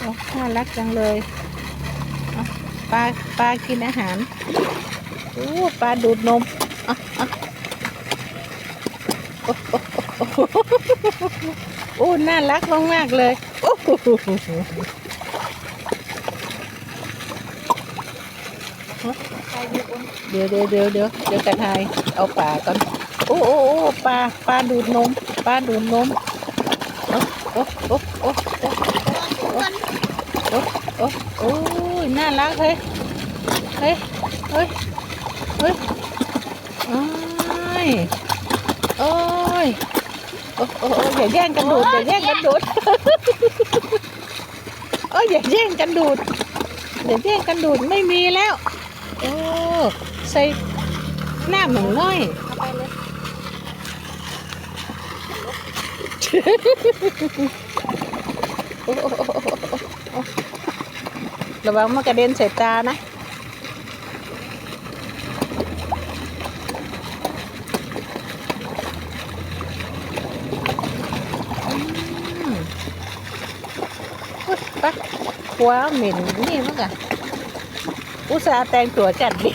อ้น่ารักจังเลยปลาปลากินอาหารโอ้ปลาดูดนมอะอะโอ้โอ้โอ้น่ารักมากๆเลยโอ้เดี๋ยวเดี๋ยวเดี๋ยวเดี๋ยวเดี๋ยวกระทายเอาปลาก่อนโอ้โอ้โอ้ปลาปลาดูดนมปลาดูดนมโอ้โอ้โอ้โอ้ โอ้โอ้โอ้ยน่ารักเฮ้ยเฮ้ยเฮ้ยเฮ้ยโอ้ยโอ้ยโอ้โอ้โอ้อย่าแย่งกันดูดอย่าแย่งกันดูดโอ้ยอย่าแย่งกันดูดอย่าแย่งกันดูดไม่มีแล้วโอ้ใส่หน้าหมูน้อยเอาไปเลย ระวังมันกระเด็นใส่ตานะอืมอุ๊ยไปะคว้าเหม็นนี่มั้งอะอุตส่าห์แต่งตัวจัดดี